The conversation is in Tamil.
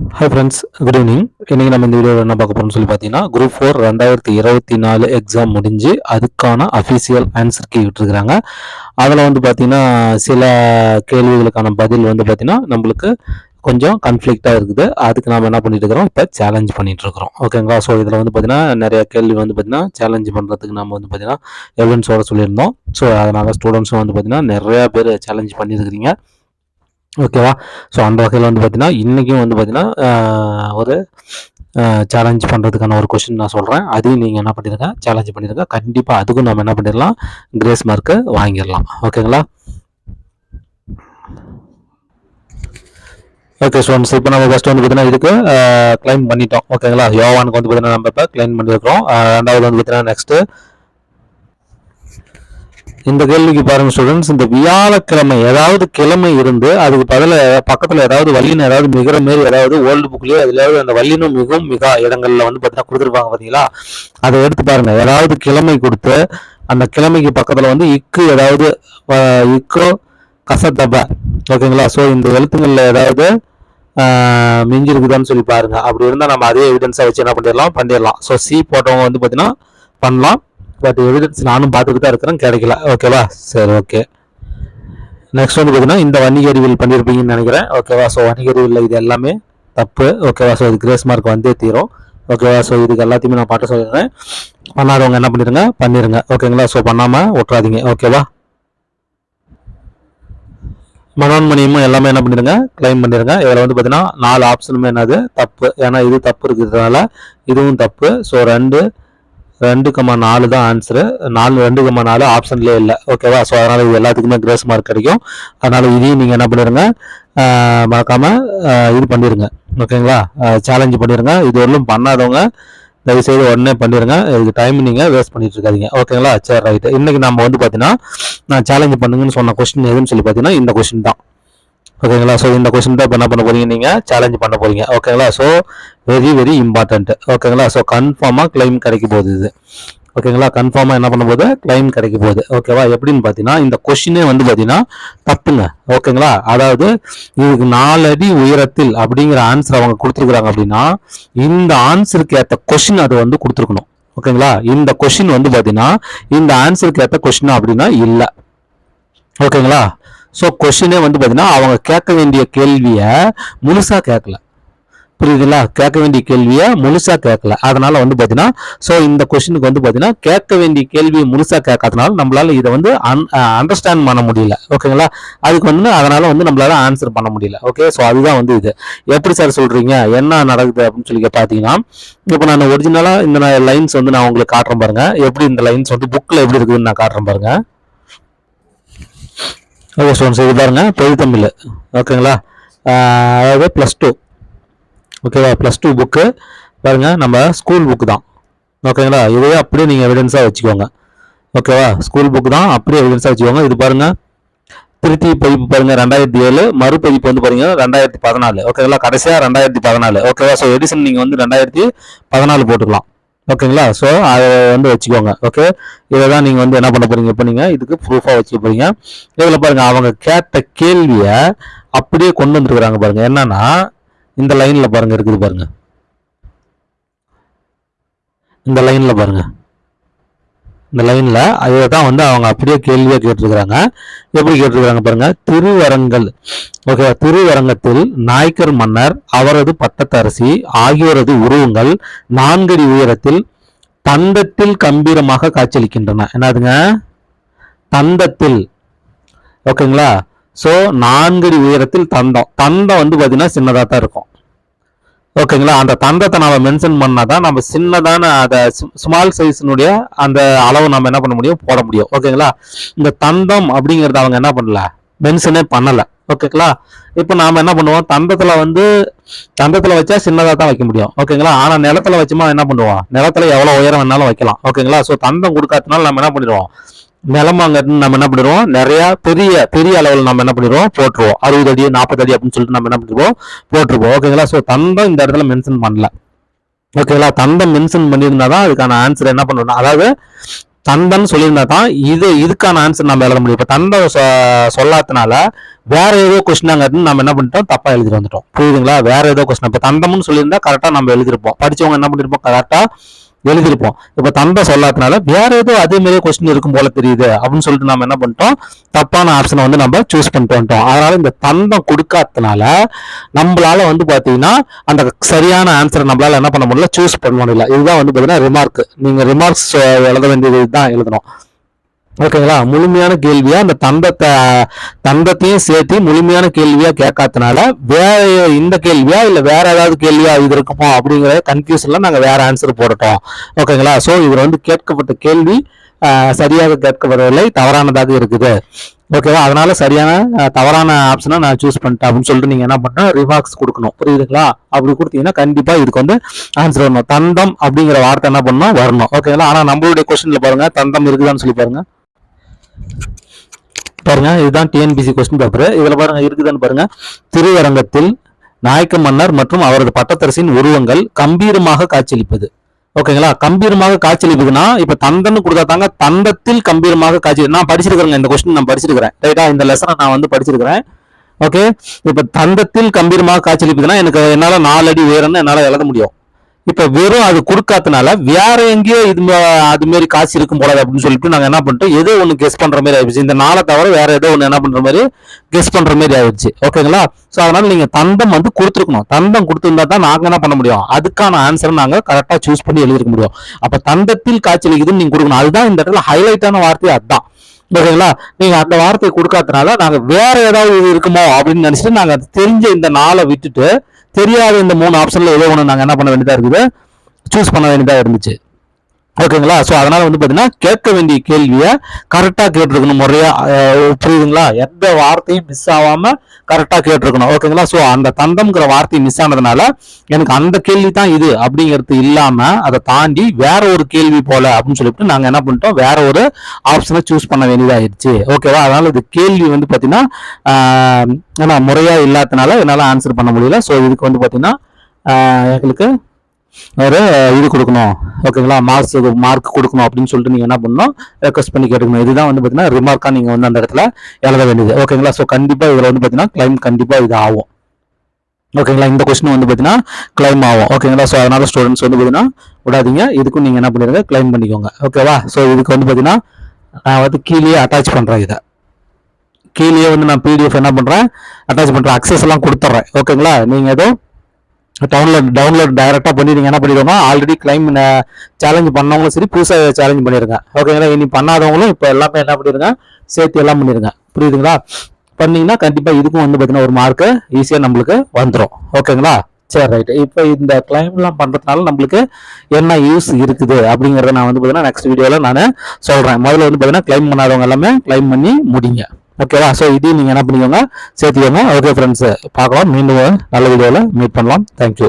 ஹாய் ஃப்ரெண்ட்ஸ் குட் ஈவினிங் இன்னைக்கு நம்ம இந்த வீடியோவில் என்ன பார்க்க போகிறோம்னு சொல்லி பார்த்தீங்கன்னா குரூப் ஃபோர் ரெண்டாயிரத்தி இருபத்தி நாலு எக்ஸாம் முடிஞ்சு அதுக்கான அஃபீஷியல் ஆன்சர் கீ விட்டுருக்குறாங்க. அதில் வந்து பார்த்தீங்கன்னா சில கேள்விகளுக்கான பதில் வந்து பார்த்தீங்கன்னா நம்மளுக்கு கொஞ்சம் கன்ஃப்ளிக்டாக இருக்குது. அதுக்கு நம்ம என்ன பண்ணிட்டு இருக்கிறோம்? இப்போ சேலஞ்ச் பண்ணிட்டு இருக்கிறோம். ஓகேங்களா ஸோ இதில் வந்து பார்த்தீங்கன்னா நிறைய கேள்வி வந்து பார்த்தீங்கன்னா சேலஞ்ச் பண்ணுறதுக்கு நம்ம வந்து பார்த்தீங்கன்னா எவிடன்ஸோட சொல்லியிருந்தோம். ஸோ அதனால் ஸ்டூடெண்ட்ஸும் வந்து பார்த்தீங்கன்னா நிறையா பேர் சேலஞ்ச் பண்ணியிருக்கிறீங்க ஓகேவா? ஸோ அந்த வகையில் வந்து பார்த்தீங்கன்னா இன்றைக்கும் வந்து பார்த்தீங்கன்னா ஒரு சேலஞ்ச் பண்ணுறதுக்கான ஒரு கொஷின் நான் சொல்கிறேன் அதையும் நீங்கள் என்ன பண்ணிடுங்க சேலஞ்ச் பண்ணிடுங்க கண்டிப்பாக அதுக்கும் நம்ம என்ன பண்ணிடலாம் கிரேஸ் மார்க்கு வாங்கிடலாம் ஓகேங்களா? ஓகே ஸ்டூடெண்ட்ஸ் இப்போ நம்ம ஃபஸ்ட்டு வந்து பார்த்தீங்கன்னா இதுக்கு கிளைம் பண்ணிட்டோம். ஓகேங்களா? யோவானுக்கு வந்து பார்த்தீங்கன்னா நம்ம இப்போ கிளைம் பண்ணியிருக்கிறோம் ரெண்டாவது வந்து பார்த்தீங்கன்னா நெக்ஸ்ட்டு இந்த கேள்விக்கு பாருங்க ஸ்டூடெண்ட்ஸ் இந்த வியாழக்கிழமை ஏதாவது கிழமை இருந்து அதுக்கு பதில பக்கத்துல ஏதாவது வல்லினம் ஏதாவது மிகிற மாரி ஏதாவது ஓல்டு புக்லயோ அதுலயாவது அந்த வல்லினம் மிகவும் மிக இடங்கள்ல வந்து பார்த்தீங்கன்னா கொடுத்துருப்பாங்க பாத்தீங்களா? அதை எடுத்து பாருங்க. ஏதாவது கிழமை கொடுத்து அந்த கிழமைக்கு பக்கத்துல வந்து இக்கு ஏதாவது இக்கோ கசத்தப. ஓகேங்களா? ஸோ இந்த எழுத்துங்கள்ல ஏதாவது மிஞ்சிருக்குதான்னு சொல்லி பாருங்க. அப்படி இருந்தால் நம்ம அதே எவிடன்ஸாக வச்சு என்ன பண்ணிடலாம்? பண்ணிடலாம். ஸோ சி போட்டவங்க வந்து பார்த்தீங்கன்னா பண்ணலாம். பட் எவிடன்ஸ் நானும் பார்த்துட்டு தான் இருக்கிறேன். கிடைக்கல. ஓகேவா சரி ஓகே நெக்ஸ்ட் வந்து பார்த்தீங்கன்னா இந்த வணிக அறிவியல் பண்ணியிருப்பீங்கன்னு நினைக்கிறேன். ஓகேவா ஸோ வணிக அறிவியல் இது எல்லாமே தப்பு. ஓகேவா ஸோ இது கிரேஸ் மார்க் வந்தே தீரும். ஓகேவா ஸோ இதுக்கு எல்லாத்தையுமே நான் பாட்ட சொல்லிடுறேன். பண்ணாதவங்க என்ன பண்ணிடுங்க பண்ணிடுங்க ஓகேங்களா ஸோ பண்ணாமல் விட்றாதீங்க ஓகேவா மனோன்மணியமும் எல்லாமே என்ன பண்ணிடுங்க கிளைம் பண்ணிடுங்க இதில் வந்து பார்த்தீங்கன்னா நாலு ஆப்ஷனுமே என்னது? தப்பு. ஏன்னா இது தப்பு இருக்கிறதுனால இதுவும் தப்பு. ஸோ ரெண்டு ரெண்டு கம்மா நாலு தான் ஆன்சரு நாலு ரெண்டு கம்மா நாலு ஆப்ஷன்லேயே இல்லை. ஓகேவா ஸோ அதனால் இது எல்லாத்துக்குமே கிரேஸ் மார்க் கிடைக்கும். அதனால் இதையும் நீங்கள் என்ன பண்ணிடுங்க மறக்காமல் இது பண்ணிடுங்க ஓகேங்களா சேலஞ்சு பண்ணிடுங்க இது வரலும் பண்ணாதவங்க தயவுசெய்து உடனே பண்ணிடுங்க இதுக்கு டைம் நீங்கள் வேஸ்ட் பண்ணிட்டு இருக்காதீங்க. ஓகேங்களா சரி ரைட்டு இன்றைக்கி நம்ம வந்து பார்த்தீங்கன்னா நான் சேலஞ்சு பண்ணுங்கன்னு சொன்ன கொஸ்டின் எதுன்னு சொல்லி பார்த்தீங்கன்னா இந்த கொஸ்டின் தான். ஓகேங்களா ஸோ இந்த கொஸ்டின் தான் இப்போ என்ன பண்ண போறீங்க நீங்கள் சேலஞ்ச் பண்ண போறீங்க. ஓகேங்களா ஸோ வெரி வெரி இம்பார்ட்டன்ட் ஓகேங்களா ஸோ கன்ஃபார்மாக கிளைம் கிடைக்க போகுது இது. ஓகேங்களா கன்ஃபார்மாக என்ன பண்ண போகுது? கிளைம் கிடைக்க போகுது. ஓகேவா எப்படின்னு பார்த்தீங்கன்னா இந்த கொஷினே வந்து பார்த்தீங்கன்னா தப்புங்க. ஓகேங்களா அதாவது இதுக்கு நாலடி உயரத்தில் அப்படிங்கிற ஆன்சர் அவங்க கொடுத்துருக்குறாங்க அப்படின்னா இந்த ஆன்சருக்கு ஏற்ற கொஷின் அது வந்து கொடுத்துருக்கணும். ஓகேங்களா இந்த கொஷின் வந்து பார்த்தீங்கன்னா இந்த ஆன்சருக்கு ஏற்ற கொஷினா அப்படின்னா இல்லை. ஓகேங்களா ஸோ கொஷினே வந்து பார்த்தீங்கன்னா அவங்க கேட்க வேண்டிய கேள்வியை முழுசாக கேட்கல. புரியுதுங்களா? கேட்க வேண்டிய கேள்வியை முழுசாக கேட்கல. அதனால வந்து பார்த்தீங்கன்னா ஸோ இந்த கொஷினுக்கு வந்து பார்த்தீங்கன்னா கேட்க வேண்டிய கேள்வியை முழுசாக கேட்காதனால நம்மளால இதை வந்து அண்டர்ஸ்டாண்ட் பண்ண முடியல. ஓகேங்களா? அதுக்கு வந்து அதனால வந்து நம்மளால ஆன்சர் பண்ண முடியல. ஓகே ஸோ அதுதான் வந்து இது. எப்படி சார் சொல்றீங்க? என்ன நடக்குது அப்படின்னு சொல்லி பார்த்தீங்கன்னா இப்போ நான் ஒரிஜினலாக இந்த லைன்ஸ் வந்து நான் உங்களுக்கு காட்டுறேன் பாருங்க. எப்படி இந்த லைன்ஸ் வந்து புக்கில் எப்படி இருக்குதுன்னு நான் காட்டுறேன் பாருங்க. ஓகே ஸ்டூடெண்ட்ஸ் இது பாருங்க. பொது தமிழ் ஓகேங்களா அதாவது ப்ளஸ் டூ ஓகேவா ப்ளஸ் டூ புக்கு பாருங்கள் நம்ம ஸ்கூல் புக்கு தான். ஓகேங்களா இதையே அப்படியே நீங்கள் எவிடன்ஸாக வச்சுக்கோங்க. ஓகேவா ஸ்கூல் புக் தான் அப்படியே எவிடன்ஸாக வச்சுக்கோங்க. இது பாருங்கள் திருத்தி பதிப்பு பாருங்கள் ரெண்டாயிரத்தி ஏழு. மறுபதிப்பு வந்து பாருங்கள் ரெண்டாயிரத்தி பதினாலு. ஓகேங்களா கடைசியாக ரெண்டாயிரத்தி பதினாலு. ஓகேவா ஸோ எடிஷன் நீங்கள் வந்து ரெண்டாயிரத்தி பதினாலு போட்டுக்கலாம். ஓகேங்களா? ஸோ அதை வந்து வச்சுக்கோங்க. ஓகே இதை தான் நீங்கள் வந்து என்ன பண்ண போகிறீங்க இப்போ நீங்கள் இதுக்கு ப்ரூஃபாக வச்சுக்க போறீங்க. இதில் பாருங்கள் அவங்க கேட்ட கேள்வியை அப்படியே கொண்டு வந்துருக்குறாங்க பாருங்கள் என்னன்னா இந்த லைனில் பாருங்கள் இருக்குது பாருங்கள் இந்த லைனில் பாருங்கள் இந்த லைனில் அதை தான் வந்து அவங்க அப்படியே கேள்வியாக கேட்டிருக்கிறாங்க. எப்படி கேட்டிருக்கிறாங்க பாருங்கள் திருவரங்கல். ஓகே திருவரங்கத்தில் நாயக்கர் மன்னர் அவரது பட்டத்தரசி ஆகியோரது உருவங்கள் நான்கடி உயரத்தில் தந்தத்தில் கம்பீரமாக காட்சியளிக்கின்றன. என்னதுங்க? தந்தத்தில். ஓகேங்களா ஸோ நான்கடி உயரத்தில் தந்தம். தந்தம் வந்து பார்த்தீங்கன்னா சின்னதாக தான் இருக்கும். ஓகேங்களா அந்த தந்தத்தை நம்ம மென்ஷன் பண்ணால் தான் நம்ம சின்னதான அந்த ஸ்மால் சைஸினுடைய அந்த அளவு நம்ம என்ன பண்ண முடியும்? போட முடியும். ஓகேங்களா இந்த தந்தம் அப்படிங்கிறத அவங்க என்ன பண்ணல? மென்ஷனே பண்ணலை. ஓகேங்களா இப்போ நாம் என்ன பண்ணுவோம்? தந்தத்தில் வந்து தந்தத்தில் வச்சா சின்னதாக தான் வைக்க முடியும். ஓகேங்களா ஆனால் நிலத்துல வச்சுமா என்ன பண்ணுவோம்? நிலத்துல எவ்வளோ உயரம் வேணாலும் வைக்கலாம். ஓகேங்களா ஸோ தந்தம் கொடுக்காதனால நம்ம என்ன பண்ணிடுவோம்? நிலமாங்கன்னு நம்ம என்ன பண்ணிடுவோம்? நிறைய பெரிய பெரிய அளவில் நம்ம என்ன பண்ணிடுவோம்? போட்டுருவோம். அறுபது அடி நாற்பது அடி அப்படின்னு சொல்லிட்டு நம்ம என்ன பண்ணிடுவோம்? போட்டிருப்போம் ஓகேங்களா ஸோ தந்தம் இந்த இடத்துல மென்ஷன் பண்ணல. ஓகேங்களா தந்தம் மென்ஷன் பண்ணியிருந்தா தான் அதுக்கான ஆன்சர் என்ன பண்ணணும் அதாவது தந்தன்னு சொல்லியிருந்தா தான் இது இதுக்கான ஆன்சர் நம்ம எழுத முடியும். இப்போ தந்தம் சொ- சொல்லாதனால வேற ஏதோ கொஸ்டினாங்கிறது நம்ம என்ன பண்ணிட்டோம்? தப்பா எழுதிட்டு வந்துட்டோம். புரியுதுங்களா? வேற ஏதோ கொஸ்டின் இப்போ தந்தம்னு சொல்லியிருந்தா கரெக்டாக நம்ம எழுதிருப்போம். படிச்சவங்க என்ன பண்ணிருப்போம்? கரெக்டாக எழுதியிருப்போம். இப்போ தந்தம் சொல்லாதனால வேற ஏதோ அதே மாதிரியே கொஸ்டின் இருக்கும் போல தெரியுது அப்படின்னு சொல்லிட்டு நம்ம என்ன பண்ணிட்டோம்? தப்பான ஆப்ஷனை வந்து நம்ம சூஸ் பண்ணிட்டு வந்துட்டோம். அதனால இந்த தந்தம் கொடுக்காதனால நம்மளால வந்து பார்த்தீங்கன்னா அந்த சரியான ஆன்சரை நம்மளால என்ன பண்ண முடியல சூஸ் பண்ண முடியல. இதுதான் வந்து பார்த்தீங்கன்னா ரிமார்க் நீங்கள் ரிமார்க்ஸ் எழுத வேண்டியது தான் எழுதணும். ஓகேங்களா? முழுமையான கேள்வியா? அந்த தந்தத்தை தந்தத்தையும் சேர்த்து முழுமையான கேள்வியா கேட்காதனால வேற இந்த கேள்வியா இல்ல வேற ஏதாவது கேள்வியா இது இருக்குமோ அப்படிங்கிற கன்ஃபியூஷன்ல நாங்க வேற ஆன்சர் போட்டுட்டோம். ஓகேங்களா? ஸோ இவர் வந்து கேட்கப்பட்ட கேள்வி சரியாக கேட்கப்படவில்லை தவறானதாக இருக்குது. ஓகேவா? அதனால சரியான தவறான ஆப்ஷனை நான் சூஸ் பண்ணிட்டேன் அப்படின்னு சொல்லிட்டு நீங்க என்ன பண்ணணும்? ரிமார்க்ஸ் கொடுக்கணும். புரியுதுங்களா? அப்படி கொடுத்தீங்கன்னா கண்டிப்பா இதுக்கு வந்து ஆன்சர் வரணும். தந்தம் அப்படிங்கிற வார்த்தை என்ன பண்ணணும் வரணும். ஓகேங்களா? ஆனா நம்மளுடைய கொஸ்டின்ல பாருங்க தந்தம் இருக்குதான்னு சொல்லி பாருங்க. பாருங்க இதுதான் டிஎன்பிசி கொஸ்டின் பேப்பர் இதுல பாருங்க இருக்குதுன்னு பாருங்க. திருவரங்கத்தில் நாயக்க மன்னர் மற்றும் அவரது பட்டத்தரசின் உருவங்கள் கம்பீரமாக காட்சியளிப்பது. ஓகேங்களா? கம்பீரமாக காட்சியளிப்பதுன்னா இப்ப தந்தன்னு கொடுத்தா தாங்க தந்தத்தில் கம்பீரமாக காட்சி நான் படிச்சிருக்கிறேங்க இந்த கொஸ்டின் நான் படிச்சிருக்கிறேன். ரைட்டா இந்த லெசனை நான் வந்து படிச்சிருக்கிறேன். ஓகே இப்ப தந்தத்தில் கம்பீரமாக காட்சியளிப்பதுன்னா எனக்கு என்னால நாலு அடி உயரம்னு என்னால எழுத முடியும். இப்ப வெறும் அது கொடுக்காதனால வேற எங்கேயோ இது அது மாதிரி காசு இருக்கும் போல அப்படின்னு சொல்லிட்டு நாங்க என்ன பண்ணிட்டோம்? ஏதோ ஒன்று கெஸ் பண்ற மாதிரி ஆயிடுச்சு. இந்த நாளை தவிர வேற ஏதோ ஒன்று என்ன பண்ற மாதிரி கெஸ் பண்ற மாதிரி ஆயிடுச்சு. ஓகேங்களா? ஸோ அதனால நீங்க தந்தம் வந்து கொடுத்துருக்கணும். தந்தம் கொடுத்துருந்தா தான் நாங்க என்ன பண்ண முடியும்? அதுக்கான ஆன்சரை நாங்க கரெக்டா சூஸ் பண்ணி எழுதிருக்க முடியும். அப்ப தந்தத்தில் காய்ச்சலிக்குதுன்னு நீங்க கொடுக்கணும். அதுதான் இந்த இடத்துல ஹைலைட்டான வார்த்தை அதுதான். ஓகேங்களா? நீங்க அந்த வார்த்தையை கொடுக்காதனால நாங்க வேற ஏதாவது இது இருக்குமோ அப்படின்னு நினைச்சிட்டு நாங்க தெரிஞ்ச இந்த நாளை விட்டுட்டு தெரியாத இந்த மூணு ஆப்ஷனில் ஏதோ ஒன்று நாங்கள் என்ன பண்ண வேண்டியதாக இருக்குது? சூஸ் பண்ண வேண்டியதாக இருந்துச்சு. ஓகேங்களா? ஸோ அதனால் வந்து பார்த்தீங்கன்னா கேட்க வேண்டிய கேள்வியை கரெக்டாக கேட்டிருக்கணும் முறையாக புரியுதுங்களா? எந்த வார்த்தையும் மிஸ் ஆகாமல் கரெக்டாக கேட்டிருக்கணும். ஓகேங்களா? ஸோ அந்த தந்தம்ங்கிற வார்த்தை மிஸ் ஆனதுனால எனக்கு அந்த கேள்வி தான் இது அப்படிங்கிறது இல்லாமல் அதை தாண்டி வேற ஒரு கேள்வி போல அப்படின்னு சொல்லிட்டு நாங்கள் என்ன பண்ணிட்டோம்? வேற ஒரு ஆப்ஷனை சூஸ் பண்ண வேண்டியதாகிடுச்சு ஓகேவா? அதனால் இது கேள்வி வந்து பார்த்தீங்கன்னா ஏன்னா முறையாக இல்லாதனால என்னால் ஆன்சர் பண்ண முடியல. ஸோ இதுக்கு வந்து பார்த்தீங்கன்னா எங்களுக்கு ஒரு இது கொடுக்கணும். ஓகேங்களா மார்க்ஸ் மார்க் கொடுக்கணும் அப்படின்னு சொல்லிட்டு நீங்கள் என்ன பண்ணணும்? ரெக்வஸ்ட் பண்ணி கேட்டுக்கணும். இதுதான் வந்து பார்த்தீங்கன்னா ரிமார்க்காக நீங்கள் வந்து அந்த இடத்துல எழுத வேண்டியது. ஓகேங்களா ஸோ கண்டிப்பாக இதில் வந்து பார்த்தீங்கன்னா கிளைம் கண்டிப்பாக இது ஆகும். ஓகேங்களா இந்த கொஸ்டின் வந்து பார்த்தீங்கன்னா கிளைம் ஆகும். ஓகேங்களா ஸோ அதனால் ஸ்டூடெண்ட்ஸ் வந்து பார்த்தீங்கன்னா விடாதீங்க. இதுக்கும் நீங்கள் என்ன பண்ணிடுங்க கிளைம் பண்ணிக்கோங்க. ஓகேவா ஸோ இதுக்கு வந்து பார்த்தீங்கன்னா நான் வந்து கீழே அட்டாச் பண்ணுறேன் இதை. கீழே வந்து நான் பிடிஎஃப் என்ன பண்ணுறேன் அட்டாச் பண்ணுறேன் அக்சஸ் எல்லாம் கொடுத்துட்றேன். ஓகேங்களா நீங்கள் எதுவும் டவுன்லோட் டவுன்லோட் டைரெக்டாக பண்ணி நீங்கள் என்ன பண்ணிடுவோம்னா ஆல்ரெடி கிளைம் சேலஞ்ச் பண்ணவங்களும் சரி புதுசாக சேலஞ்ச் பண்ணிடுங்க. ஓகேங்களா இனி பண்ணாதவங்களும் இப்போ எல்லாமே என்ன பண்ணிடுங்க சேர்த்து எல்லாம் பண்ணிடுங்க. புரியுதுங்களா? பண்ணிங்கன்னா கண்டிப்பாக இதுக்கும் வந்து பார்த்தீங்கன்னா ஒரு மார்க்கு ஈஸியாக நம்மளுக்கு வந்துடும் ஓகேங்களா சரி ரைட்டு இப்போ இந்த கிளைம்லாம் பண்ணுறதுனால நம்மளுக்கு என்ன யூஸ் இருக்குது அப்படிங்கிறத நான் வந்து பார்த்தீங்கன்னா நெக்ஸ்ட் வீடியோவில் நான் சொல்கிறேன் முதல்ல வந்து பார்த்தீங்கன்னா கிளைம் பண்ணாதவங்க எல்லாமே கிளைம் பண்ணி முடிங்க. ஓகேவா ஸோ இதையும் நீங்கள் என்ன பண்ணிக்கோங்க? சேர்த்துக்கோங்க. ஓகே ஃப்ரெண்ட்ஸ் பார்க்கலாம். மீண்டும் நல்ல வீடியோவில் மீட் பண்ணலாம். தேங்க்யூ